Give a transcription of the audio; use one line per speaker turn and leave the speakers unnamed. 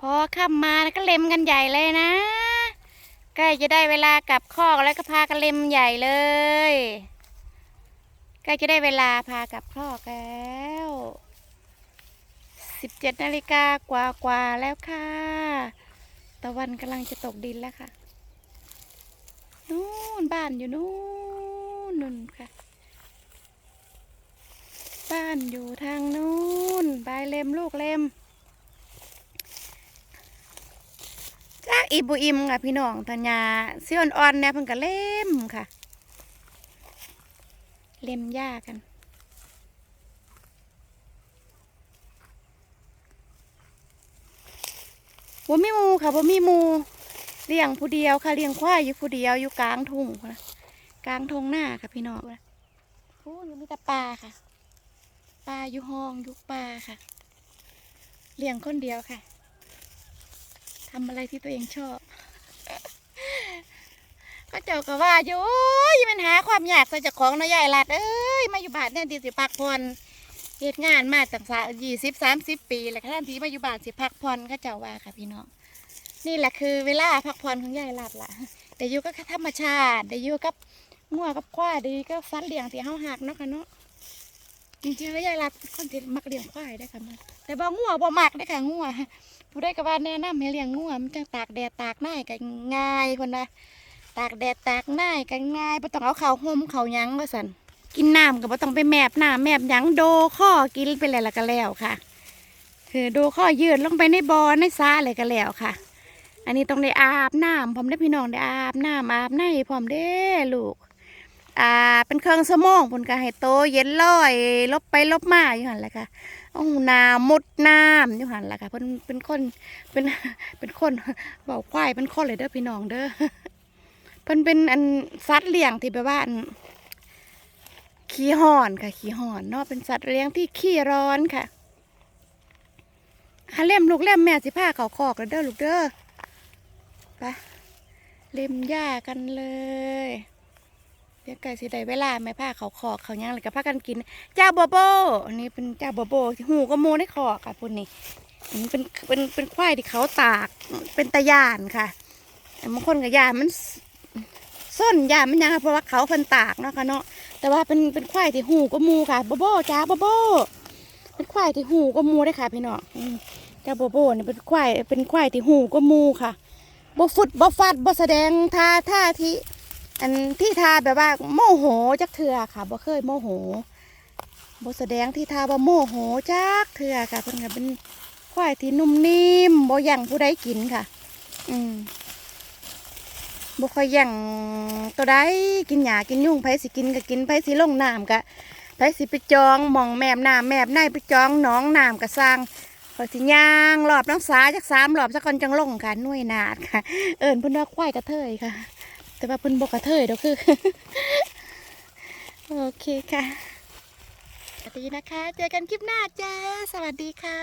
พอค่ำมาแล้วก็เล็มกันใหญ่เลยนะ ใกล้จะได้เวลากลับคอกแล้วก็พากันเล็มใหญ่เลยใกล้จะได้เวลาพากลับคอกแล้วสิบเจ็ดนาฬิกากว่ากว่าแล้วค่ะ ตะวันกำลังจะตกดินแล้วค่ะ นู่นบ้านอยู่นู่นนู่นค่ะ บ้านอยู่ทางนู้นบเล็มลูกเล็มจาก อีบุอิมค่ะพี่น้องธัญญาเสี่อนอ่อนเนี่ยเพิ่นก็เล่มค่ะ เล่มหญ้ากกันบ่มีมูค่ะบ่มีมูเลี้ยงผู้เดียวค่ะเลี้ยงควายอยู่ผู้เดียวอยู่กลางทุ่งพุ่ะกลางทงหน้าค่ะพี่น้องพูนมีแต่ปลาค่ะปลาอยู่ห้องอยู่ปลาค่ะ เลี้ยงคนเดียวค่ะ ทำอะไรที่ตัวเองชอบ ก็เจ้าก็ว่าอยู่โอ้ยมันหาความอยากใส่จากของนาะยายลัดเอ้ยมาอยู่บ้านแทนที่สิพักผ่อนเหตุงานมาตั้งสายี่สิบสามสิบปีแล้วค่ะท่านที่มาอยู่บ้านสิพักผ่อนก็เจ้าว่าค่ะพี่น้องนี่แหละคือเวลาพักผ่อนของยายลัดล่ะแต่อยู่ก็ธรรมชาติได้อยู่กับงัวกับควายด้ก็ฟัดเลี้ยงที่เฮาหักเนาะค่ะเนาะจริงๆแล้วยายรักเป็นคนที่มักเลี้ยงควายได้ค่ะมัน แต่บ่งัวบ่มักได้อค่ะงัวผู้ได้ก็ว่าแนะนำให้เลี้ยงงัวมันจังตากแดดตากหน้ากันง่ายคนนะตากแดดตากหน้ากันง่ายบ่ต้องเอาข้าวห่มข้าวหยังว่าซั่นกินน้ำก็บ่ต้องไปแมบน้ำแมบหยังโดข้อกินไปแล้วละก็แล้วค่ะ คือโดข้อยืดลงไปในบ่อในสระเลยก็แล้วค่ะ อันนี้ต้องได้อาบน้ำพร้อมได้อพี่น้องได้อาบน้ำอาบในพร้อมเด้อลูก อ่าเป็นเครื่องสมองผลก็ให้โตเย็นลอยลบไปลบมาอยู่หันแหละค่ะเอาหูน้ำมุดน้ำอยู่หันแหละค่ะเพิ่นเป็นคนเป็นเป็นคนเบาควายเป็นคนเลยเด้อพี่น้องเด้อเพิ่นเป็นอันสัตว์เลี้ยงที่แบบว่าอันขี้ห่อนค่ะขี้ห่อนเนาะเป็นสัตว์เลี้ยงที่ขี้ร้อนค่ะหาเล่มลูกเล่มแม่สิพาเขาคอกแล้วเด้อลูกเด้อไปเล่มหญ้ากันเลย เดี๋ยวไก่สิได้เวลาแม่ผ้าเขาขอกเขาย่างเลยก็พากันกิน เจ้าโบโบอันนี้เป็นเจ้าโบโบหูก็โมในขอกค่ะพุ่นนี่อันนี้เป็นเป็นเป็นควายที่เขาตากเป็นตะยานค่ะแต่บางคนกับยานมันส้นยานมันยังเพราะว่าเขาเพิ่นตากเนาะค่ะเนาะแต่ว่าเป็นเป็นควายที่หูก็มูค่ะโบโบจ้าโบโบเป็นควายที่หูก็มูได้ค่ะพี่น้องเจ้าโบโบเนี่ยเป็นควายเป็นควายที่หูก็มูค่ะบ่ฟุดบ่ฟัดบ่แสดงท่าท่าที่ อันที่ทาแบบว่าโมโหจักเถื่อค่ะบ่เคยโมโหบ่แสดงที่ทาว่าโมโหจักเถื่อค่ะเพิ่นก็เป็นควายที่นุ่มนิ่มบ่ยั่งผู้ใดกินค่ะ อืมบ่ค่อยยั่งตัวใดกินหญ้ากินยุ่งไผสิกินก็กินไผสิลงน้ำก็ไผสิไปจองมองแมบน้ำแมบในไปจองหนองน้ำก็สร้างพอสิย่างรอบน้องสาจักสามรอบสักก่อนจังลงค่ะหน่วยนาดค่ะ เอิ้นเพิ่นว่าควายกระเทยค่ะ แต่ว่าเพิ่นบอกกระเทยเดี๋ยวคือ โอเคค่ะสวัสดีนะคะ เจอกันคลิปหน้าจ้า สวัสดีค่ะ